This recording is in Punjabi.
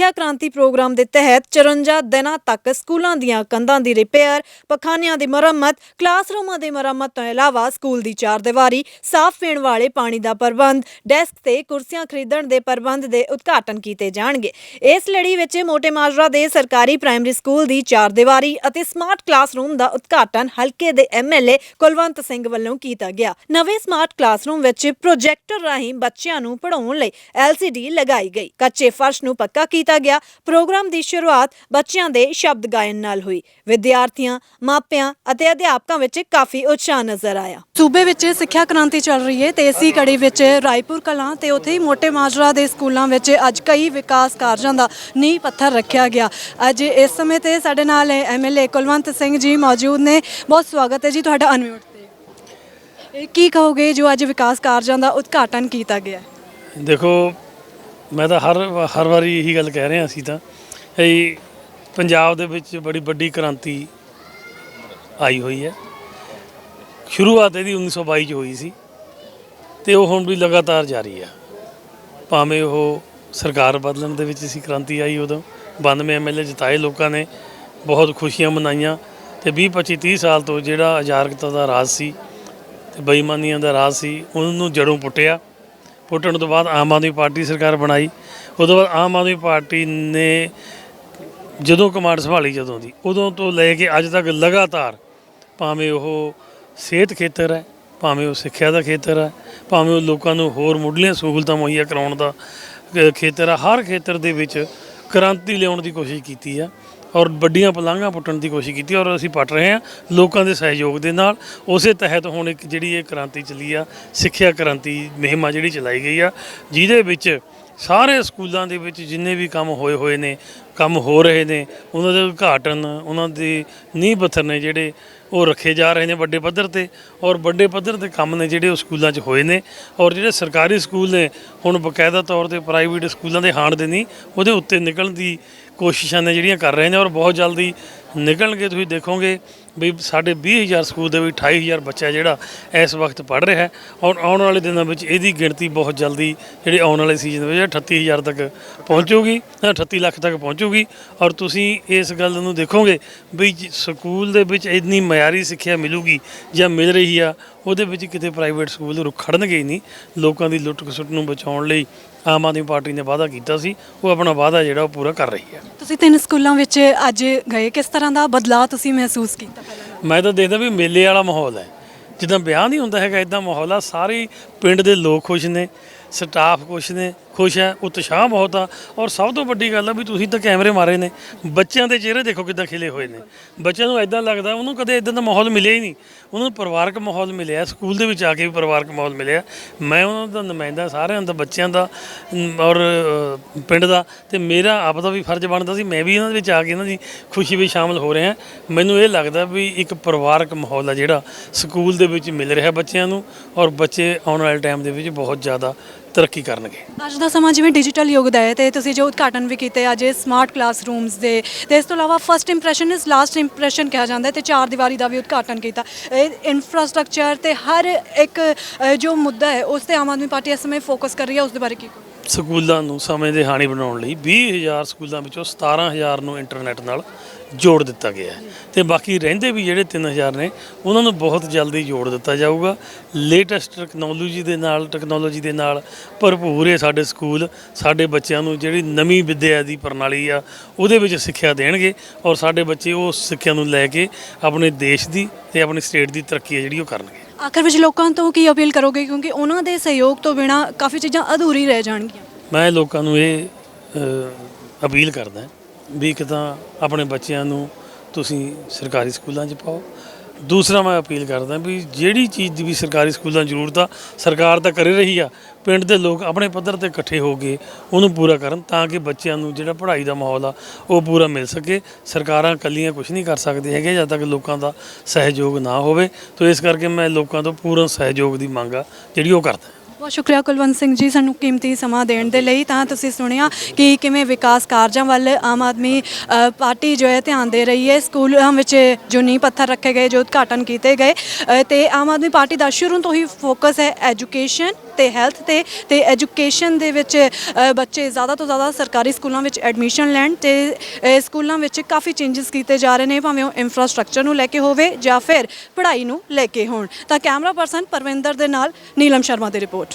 ਸਿੱਖਿਆ ਕ੍ਰਾਂਤੀ ਪ੍ਰੋਗਰਾਮ ਦੇ ਤਹਿਤ 54 ਦਿਨਾਂ ਤੱਕ ਸਕੂਲਾਂ ਦੀਆਂ ਕੰਧਾਂ ਦੀ ਰਿਪੇਅਰ, ਪਖਾਨਿਆਂ ਦੀ ਮੁਰੰਮਤ, ਕਲਾਸਰੂਮਾਂ ਦੀ ਮੁਰੰਮਤ ਤੋਂ ਇਲਾਵਾ ਸਕੂਲ ਦੀ ਚਾਰ ਚਾਰਦੀਵਾਰੀ, ਸਾਫ਼ ਪੀਣ ਵਾਲੇ ਪਾਣੀ ਦਾ ਪ੍ਰਬੰਧ, ਡੈਸਕ ਤੇ ਕੁਰਸੀਆਂ ਖਰੀਦਣ ਦੇ ਪ੍ਰਬੰਧ ਦੇ ਉਦਘਾਟਨ ਕੀਤੇ ਜਾਣਗੇ। ਇਸ ਲੜੀ ਵਿੱਚ ਮੋਟੇ ਮਾਜਰਾ ਦੇ ਸਰਕਾਰੀ ਪ੍ਰਾਇਮਰੀ ਸਕੂਲ ਦੀ ਚਾਰ ਦੀਵਾਰੀ ਅਤੇ ਸਮਾਰਟ ਕਲਾਸਰੂਮ ਦਾ ਉਦਘਾਟਨ ਹਲਕੇ ਦੇ ਐਮਐਲਏ ਕੁਲਵੰਤ ਸਿੰਘ ਵੱਲੋਂ ਕੀਤਾ ਗਿਆ। ਨਵੇਂ ਸਮਾਰਟ ਕਲਾਸਰੂਮ ਵਿੱਚ ਪ੍ਰੋਜੈਕਟਰ ਰਾਹੀਂ ਬੱਚਿਆਂ ਨੂੰ ਪੜ੍ਹਾਉਣ ਲਈ ਐਲਸੀਡੀ ਲਗਾਈ ਗਈ। ਕੱਚੇ ਫਰਸ਼ ਨੂੰ ਪੱਕਾ ਕੀਤਾ ਗਿਆ। ਪ੍ਰੋਗਰਾਮ ਦੀ ਸ਼ੁਰੂਆਤ ਬੱਚਿਆਂ ਦੇ ਸ਼ਬਦ ਗਾਇਨ ਨਾਲ ਹੋਈ। ਵਿਦਿਆਰਥੀਆਂ, ਮਾਪਿਆਂ ਅਤੇ ਅਧਿਆਪਕਾਂ ਵਿੱਚ ਕਾਫੀ ਉਤਸ਼ਾਹ ਨਜ਼ਰ ਆਇਆ। ਸੂਬੇ ਵਿੱਚ ਸਿੱਖਿਆ ਕ੍ਰਾਂਤੀ ਚੱਲ ਰਹੀ ਹੈ ਤੇ ਇਸੀ ਕੜੀ ਵਿੱਚ ਰਾਏਪੁਰ ਕਲਾਂ ਤੇ ਉੱਥੇ ਹੀ ਮੋਟੇ ਮਾਜਰਾ ਦੇ ਸਕੂਲਾਂ ਵਿੱਚ ਅੱਜ ਕਈ ਵਿਕਾਸ ਕਾਰਜਾਂ ਦਾ ਨੀਂਹ ਪੱਥਰ ਰੱਖਿਆ ਗਿਆ। ਅੱਜ ਇਸ ਸਮੇਂ ਤੇ ਸਾਡੇ ਨਾਲ ਐਮਐਲਏ ਕੁਲਵੰਤ ਸਿੰਘ ਜੀ ਮੌਜੂਦ ਨੇ। ਬਹੁਤ ਸਵਾਗਤ ਹੈ ਜੀ ਤੁਹਾਡਾ ਅਨਮਿਊਟ ਤੇ ਇਹ ਕੀ ਕਹੋਗੇ ਜੋ ਅੱਜ ਵਿਕਾਸ ਕਾਰਜਾਂ ਦਾ ਉਦਘਾਟਨ ਕੀਤਾ ਗਿਆ? ਦੇਖੋ ਮੈਂ ਤਾਂ ਹਰ ਹਰ ਵਾਰੀ ਇਹੀ ਗੱਲ ਕਹਿ ਰਿਹਾ ਅਸੀਂ ਤਾਂ ਇਹ ਪੰਜਾਬ ਦੇ ਵਿੱਚ ਬੜੀ ਵੱਡੀ ਕ੍ਰਾਂਤੀ ਆਈ ਹੋਈ ਹੈ। ਸ਼ੁਰੂਆਤ ਇਹਦੀ 1922 ਚ ਹੋਈ ਸੀ ਤੇ ਉਹ ਹੁਣ ਵੀ ਲਗਾਤਾਰ ਜਾਰੀ ਆ। ਭਾਵੇਂ ਉਹ ਸਰਕਾਰ ਬਦਲਣ ਦੇ ਵਿੱਚ ਸੀ ਕ੍ਰਾਂਤੀ ਆਈ ਉਦੋਂ 92 ਐਮਐਲਏ ਜਿਤਾਏ ਲੋਕਾਂ ਨੇ, ਬਹੁਤ ਖੁਸ਼ੀਆਂ ਮਨਾਈਆਂ ਤੇ 20 25 30 ਸਾਲ ਤੋਂ ਜਿਹੜਾ ਅਜਾਰਕਤਾ ਦਾ ਰਾਜ ਸੀ ਤੇ ਬੇਈਮਾਨੀਆਂ ਦਾ ਰਾਜ ਸੀ, ਉਹਨੂੰ ਜੜੋਂ ਪੁੱਟਿਆ। ਫੁੱਟਣ ਤੋਂ ਬਾਅਦ ਆਮ ਆਦਮੀ ਪਾਰਟੀ ਸਰਕਾਰ ਬਣਾਈ। ਉਦੋਂ ਬਾਅਦ ਆਮ ਆਦਮੀ ਪਾਰਟੀ ਨੇ ਜਦੋਂ ਕਮਾਂਡ ਸੰਭਾਲੀ ਜਦੋਂ ਦੀ, ਉਦੋਂ ਤੋਂ ਲੈ ਕੇ ਅੱਜ ਤੱਕ ਲਗਾਤਾਰ ਭਾਵੇਂ ਉਹ ਸਿਹਤ ਖੇਤਰ ਹੈ, ਭਾਵੇਂ ਉਹ ਸਿੱਖਿਆ ਦਾ ਖੇਤਰ ਹੈ, ਭਾਵੇਂ ਉਹ ਲੋਕਾਂ ਨੂੰ ਹੋਰ ਮੁੱਢਲੀਆਂ ਸਹੂਲਤਾਂ ਮੁਹੱਈਆ ਕਰਾਉਣ ਦਾ ਖੇਤਰ ਹੈ, ਹਰ ਖੇਤਰ ਦੇ ਵਿੱਚ ਕ੍ਰਾਂਤੀ ਲਿਆਉਣ ਦੀ ਕੋਸ਼ਿਸ਼ ਕੀਤੀ ਆ ਔਰ ਵੱਡੀਆਂ ਪਲਾਂਘਾਂ ਪੁੱਟਣ ਦੀ ਕੋਸ਼ਿਸ਼ ਕੀਤੀ ਔਰ ਅਸੀਂ ਪੱਟ ਰਹੇ ਹਾਂ ਲੋਕਾਂ ਦੇ ਸਹਿਯੋਗ ਦੇ ਨਾਲ। ਉਸੇ ਤਹਿਤ ਹੁਣ ਇੱਕ ਜਿਹੜੀ ਇਹ ਕ੍ਰਾਂਤੀ ਚੱਲੀ ਆ, ਸਿੱਖਿਆ ਕ੍ਰਾਂਤੀ ਮੁਹਿੰਮ ਆ ਜਿਹੜੀ ਚਲਾਈ ਗਈ ਆ, ਜਿਹਦੇ ਵਿੱਚ ਸਾਰੇ ਸਕੂਲਾਂ ਦੇ ਵਿੱਚ ਜਿੰਨੇ ਵੀ ਕੰਮ ਹੋਏ ਹੋਏ ਨੇ, ਕੰਮ ਹੋ ਰਹੇ ਨੇ, ਉਹਨਾਂ ਦੇ ਉਦਘਾਟਨ, ਉਹਨਾਂ ਦੇ ਨੀਂਹ ਪੱਥਰ ਨੇ ਜਿਹੜੇ ਉਹ ਰੱਖੇ ਜਾ ਰਹੇ ਨੇ ਵੱਡੇ ਪੱਧਰ ਤੇ ਔਰ ਵੱਡੇ ਪੱਧਰ ਤੇ ਕੰਮ ਨੇ ਜਿਹੜੇ ਉਹ ਸਕੂਲਾਂ 'ਚ ਹੋਏ ਨੇ ਔਰ ਜਿਹੜੇ ਸਰਕਾਰੀ ਸਕੂਲ ਨੇ, ਹੁਣ ਬਕਾਇਦਾ ਤੌਰ ਤੇ ਪ੍ਰਾਈਵੇਟ ਸਕੂਲਾਂ ਦੇ ਹਾਣ ਦੇ ਨਹੀਂ, ਉਹਦੇ ਉੱਤੇ ਨਿਕਲਣ ਦੀ ਕੋਸ਼ਿਸ਼ਾਂ ਨੇ ਜਿਹੜੀਆਂ ਕਰ ਰਹੇ ਨੇ ਔਰ ਬਹੁਤ ਜਲਦੀ ਨਿਕਲਣਗੇ ਤੁਸੀਂ ਦੇਖੋਗੇ ਵੀ ਸਾਡੇ 20000 ਸਕੂਲ ਦੇ ਵਿੱਚ 28000 ਬੱਚਾ ਜਿਹੜਾ ਇਸ ਵਕਤ ਪੜ੍ਹ ਰਿਹਾ ਹੈ। ਔਰ ਆਉਣ ਵਾਲੇ ਦਿਨਾਂ ਵਿੱਚ ਇਹਦੀ ਗਿਣਤੀ ਬਹੁਤ ਜਲਦੀ ਜਿਹੜੇ ਆਉਣ ਵਾਲੇ ਸੀਜ਼ਨ ਦੇ ਵਿੱਚ 38000 ਤੱਕ ਪਹੁੰਚੂਗੀ ਅ, 38 ਲੱਖ ਤੱਕ ਪਹੁੰਚੂਗੀ। ਔਰ ਤੁਸੀਂ ਇਸ ਗੱਲ ਨੂੰ ਦੇਖੋਗੇ ਵੀ ਜ- ਸਕੂਲ ਦੇ ਵਿੱਚ ਇੰਨੀ ਮਿਆਰੀ ਸਿੱਖਿਆ ਮਿਲੂਗੀ ਜਾਂ ਮਿਲ ਰਹੀ ਆ ਉਹਦੇ ਵਿੱਚ ਕਿਤੇ ਪ੍ਰਾਈਵੇਟ ਸਕੂਲ ਰੁਕ ਖੜਨਗੇ ਹੀ ਨਹੀਂ। ਲੋਕਾਂ ਦੀ ਲੁੱਟ ਖਸੁੱਟ ਨੂੰ ਬਚਾਉਣ ਲਈ ਆਮ ਆਦਮੀ ਪਾਰਟੀ ਨੇ ਵਾਅਦਾ ਕੀਤਾ ਸੀ ਉਹ ਆਪਣਾ ਵਾਅਦਾ ਜਿਹੜਾ ਉਹ ਪੂਰਾ ਕਰ ਰਹੀ ਹੈ। ਤੁਸੀਂ ਤਿੰਨ ਸਕੂਲਾਂ ਵਿੱਚ ਅੱਜ ਗਏ ਕਿਸ ਤਰ੍ਹਾਂ ਦਾ ਬਦਲਾਅ ਤੁਸੀਂ ਮਹਿਸੂਸ ਕੀਤਾ ਪਹਿਲਾਂ? ਮੈਂ ਤਾਂ ਦੇਖਦਾ ਵੀ ਮੇਲੇ ਵਾਲਾ ਮਾਹੌਲ ਹੈ। ਜਿੱਦਾਂ ਵਿਆਹ ਨਹੀਂ ਹੁੰਦਾ ਹੈਗਾ ਇਦਾਂ ਮਾਹੌਲ ਆ। ਸਾਰੇ ਪਿੰਡ ਦੇ ਲੋਕ ਖੁਸ਼ ਨੇ ਸਟਾਫ ਖੁਸ਼ ਨੇ ਖੁਸ਼ ਹੈ, ਉਤਸ਼ਾਹ ਬਹੁਤ ਆ ਔਰ ਸਭ ਤੋਂ ਵੱਡੀ ਗੱਲ ਆ ਵੀ ਤੁਸੀਂ ਤਾਂ ਕੈਮਰੇ ਮਾਰੇ ਨੇ। ਬੱਚਿਆਂ ਦੇ ਚਿਹਰੇ ਦੇਖੋ ਕਿੱਦਾਂ ਖਿਲੇ ਹੋਏ ਨੇ। ਬੱਚਿਆਂ ਨੂੰ ਐਦਾਂ ਲੱਗਦਾ, ਉਹਨੂੰ ਕਦੇ ਇਦਾਂ ਦਾ ਮਾਹੌਲ ਮਿਲਿਆ ਹੀ ਨਹੀਂ। ਉਹਨਾਂ ਨੂੰ ਪਰਿਵਾਰਕ ਮਾਹੌਲ ਮਿਲਿਆ, ਸਕੂਲ ਦੇ ਵਿੱਚ ਆ ਕੇ ਵੀ ਪਰਿਵਾਰਕ ਮਾਹੌਲ ਮਿਲਿਆ। ਮੈਂ ਉਹਨਾਂ ਦਾ ਨੁਮਾਇੰਦਾ ਸਾਰਿਆਂ ਦਾ, ਬੱਚਿਆਂ ਦਾ ਔਰ ਪਿੰਡ ਦਾ ਤੇ ਮੇਰਾ ਆਪ ਦਾ ਵੀ ਫਰਜ਼ ਬਣਦਾ ਸੀ। ਮੈਂ ਵੀ ਇਹਨਾਂ ਦੇ ਵਿੱਚ ਆ ਕੇ ਇਹਨਾਂ ਦੀ ਖੁਸ਼ੀ ਵਿੱਚ ਸ਼ਾਮਲ ਹੋ ਰਿਹਾ। ਮੈਨੂੰ ਇਹ ਲੱਗਦਾ ਵੀ ਇੱਕ ਪਰਿਵਾਰਕ ਮਾਹੌਲ ਆ ਜਿਹੜਾ ਸਕੂਲ ਦੇ ਵਿੱਚ ਮਿਲ ਰਿਹਾ ਬੱਚਿਆਂ ਨੂੰ ਔਰ ਬੱਚੇ ਆਉਣ ਵਾਲੇ ਟਾਈਮ ਦੇ ਵਿੱਚ ਬਹੁਤ ਜ਼ਿਆਦਾ ਤਰੱਕੀ ਕਰਨਗੇ। ਅੱਜ ਦਾ ਸਮਾਂ ਜਿਵੇਂ ਡਿਜੀਟਲ ਯੁੱਗ ਦਾ ਹੈ ਤੇ ਤੁਸੀਂ ਜੋ ਉਦਘਾਟਨ ਵੀ ਕੀਤੇ ਅੱਜ ਸਮਾਰਟ ਕਲਾਸਰੂਮਸ ਦੇ ਤੇ ਇਸ ਤੋਂ ਇਲਾਵਾ first impression is last impression ਕਿਹਾ ਜਾਂਦਾ ਹੈ ਤੇ ਚਾਰ ਦੀਵਾਰੀ ਦਾ ਵੀ ਉਦਘਾਟਨ ਕੀਤਾ। ਇਹ ਇਨਫਰਾਸਟ੍ਰਕਚਰ ਤੇ ਹਰ ਇੱਕ ਅ, ਜੋ ਮੁੱਦਾ ਹੈ ਉਸ ਤੇ ਆਮ ਆਦਮੀ ਪਾਰਟੀ ਇਸ ਸਮੇਂ ਫੋਕਸ ਕਰ ਰਹੀ ਹੈ ਉਸ ਦੇ ਬਾਰੇ ਕੀ ਸਕੂਲਾਂ ਨੂੰ ਸਮੇਂ ਦੇ ਹਾਣੀ ਬਣਾਉਣ ਲਈ 20000 ਸਕੂਲਾਂ ਵਿੱਚੋਂ 17000 ਨੂੰ ਇੰਟਰਨੈਟ ਨਾਲ ਜੋੜ ਦਿੱਤਾ ਗਿਆ ਹੈ। ਤੇ ਬਾਕੀ ਰਹਿੰਦੇ ਵੀ ਜਿਹੜੇ 3000 ਨੇ ਉਹਨਾਂ ਨੂੰ ਬਹੁਤ ਜਲਦੀ ਜੋੜ ਦਿੱਤਾ ਜਾਊਗਾ। ਲੇਟੈਸਟ ਟੈਕਨੋਲੋਜੀ ਦੇ ਨਾਲ ਟੈਕਨੋਲੋਜੀ ਦੇ ਨਾਲ ਭਰਪੂਰ ਹੈ ਸਾਡੇ ਸਕੂਲ। ਸਾਡੇ ਬੱਚਿਆਂ ਨੂੰ ਜਿਹੜੀ ਨਵੀਂ ਵਿੱਦਿਆ ਦੀ ਪ੍ਰਣਾਲੀ ਆ ਉਹਦੇ ਵਿੱਚ ਸਿੱਖਿਆ ਦੇਣਗੇ ਔਰ ਸਾਡੇ ਬੱਚੇ ਉਸ ਸਿੱਖਿਆ ਨੂੰ ਲੈ ਕੇ ਆਪਣੇ ਦੇਸ਼ ਦੀ ਤੇ ਆਪਣੀ ਸਟੇਟ ਦੀ ਤਰੱਕੀ ਹੈ ਜਿਹੜੀ ਉਹ ਕਰਨਗੇ। ਆਖਰ ਵਿੱਚ ਲੋਕਾਂ ਤੋਂ ਕੀ ਅਪੀਲ ਕਰੋਗੇ? ਕਿਉਂਕਿ ਉਹਨਾਂ ਦੇ ਸਹਿਯੋਗ ਤੋਂ ਬਿਨਾ ਕਾਫੀ ਚੀਜ਼ਾਂ ਅਧੂਰੀ ਰਹਿ ਜਾਣਗੀਆਂ। ਮੈਂ ਲੋਕਾਂ ਨੂੰ ਇਹ ਅਪੀਲ ਕਰਦਾ ਵੀ ਇੱਕ ਤਾਂ ਆਪਣੇ ਬੱਚਿਆਂ ਨੂੰ ਤੁਸੀਂ ਸਰਕਾਰੀ ਸਕੂਲਾਂ 'ਚ ਪਾਓ। ਦੂਸਰਾ ਮੈਂ ਅਪੀਲ ਕਰਦਾ ਵੀ ਜਿਹੜੀ ਚੀਜ਼ ਦੀ ਵੀ ਸਰਕਾਰੀ ਸਕੂਲਾਂ ਜ਼ਰੂਰਤ ਆ, ਸਰਕਾਰ ਤਾਂ ਕਰ ਰਹੀ ਆ। ਪਿੰਡ ਦੇ ਲੋਕ ਆਪਣੇ ਪੱਧਰ ਤੇ ਇਕੱਠੇ ਹੋ ਕੇ ਉਹਨੂੰ ਪੂਰਾ ਕਰਨ ਤਾਂ ਕਿ ਬੱਚਿਆਂ ਨੂੰ ਜਿਹੜਾ ਪੜ੍ਹਾਈ ਦਾ ਮਾਹੌਲ ਆ, ਉਹ ਪੂਰਾ ਮਿਲ ਸਕੇ। ਸਰਕਾਰਾਂ ਇਕੱਲੀਆਂ ਕੁਝ ਨਹੀਂ ਕਰ ਸਕਦੇ ਹੈਗੇ ਜਦ ਤੱਕ ਲੋਕਾਂ ਦਾ ਸਹਿਯੋਗ ਨਾ ਹੋਵੇ। ਤਾਂ ਇਸ ਕਰਕੇ ਮੈਂ ਲੋਕਾਂ ਤੋਂ ਪੂਰਨ ਸਹਿਯੋਗ ਦੀ ਮੰਗ ਆ, ਜਿਹੜੀ ਉਹ ਕਰਦਾ। ਬਹੁਤ ਸ਼ੁਕਰੀਆ ਕੁਲਵੰਤ ਸਿੰਘ ਜੀ ਸਾਨੂੰ ਕੀਮਤੀ ਸਮਾਂ ਦੇਣ ਦੇ ਲਈ। ਤਾਂ ਤੁਸੀਂ ਸੁਣਿਆ ਕਿ ਕਿਵੇਂ ਵਿਕਾਸ ਕਾਰਜਾਂ ਵੱਲ ਆਮ ਆਦਮੀ ਪਾਰਟੀ ਜੋ ਹੈ ਧਿਆਨ ਦੇ ਰਹੀ ਹੈ। ਸਕੂਲਾਂ ਵਿੱਚ ਜੋ ਨੀਂਹ ਪੱਥਰ ਰੱਖੇ ਗਏ ਜੋ ਉਦਘਾਟਨ ਕੀਤੇ ਗਏ। ਅ, ਤੇ ਆਮ ਆਦਮੀ ਪਾਰਟੀ ਦਾ ਸ਼ੁਰੂ ਤੋਂ ਹੀ ਫੋਕਸ ਹੈ ਐਜੂਕੇਸ਼ਨ ਤੇ ਹੈਲਥ ਤੇ। ਤੇ ਐਜੂਕੇਸ਼ਨ ਦੇ ਵਿੱਚ ਬੱਚੇ ਜ਼ਿਆਦਾ ਤੋਂ ਜ਼ਿਆਦਾ ਸਰਕਾਰੀ ਸਕੂਲਾਂ ਵਿੱਚ ਐਡਮਿਸ਼ਨ ਲੈਣ ਤੇ ਸਕੂਲਾਂ ਵਿੱਚ ਕਾਫੀ ਚੇਂਜਸ ਕੀਤੇ ਜਾ ਰਹੇ ਨੇ ਭਾਵੇਂ ਉਹ ਇਨਫਰਾਸਟ੍ਰਕਚਰ ਨੂੰ ਲੈ ਕੇ ਹੋਵੇ ਜਾਂ ਫਿਰ ਪੜ੍ਹਾਈ ਨੂੰ ਲੈ ਕੇ ਹੋਣ। ਤਾਂ ਕੈਮਰਾ ਪਰਸਨ ਪਰਵਿੰਦਰ ਦੇ ਨਾਲ ਨੀਲਮ ਸ਼ਰਮਾ ਦੀ ਰਿਪੋਰਟ।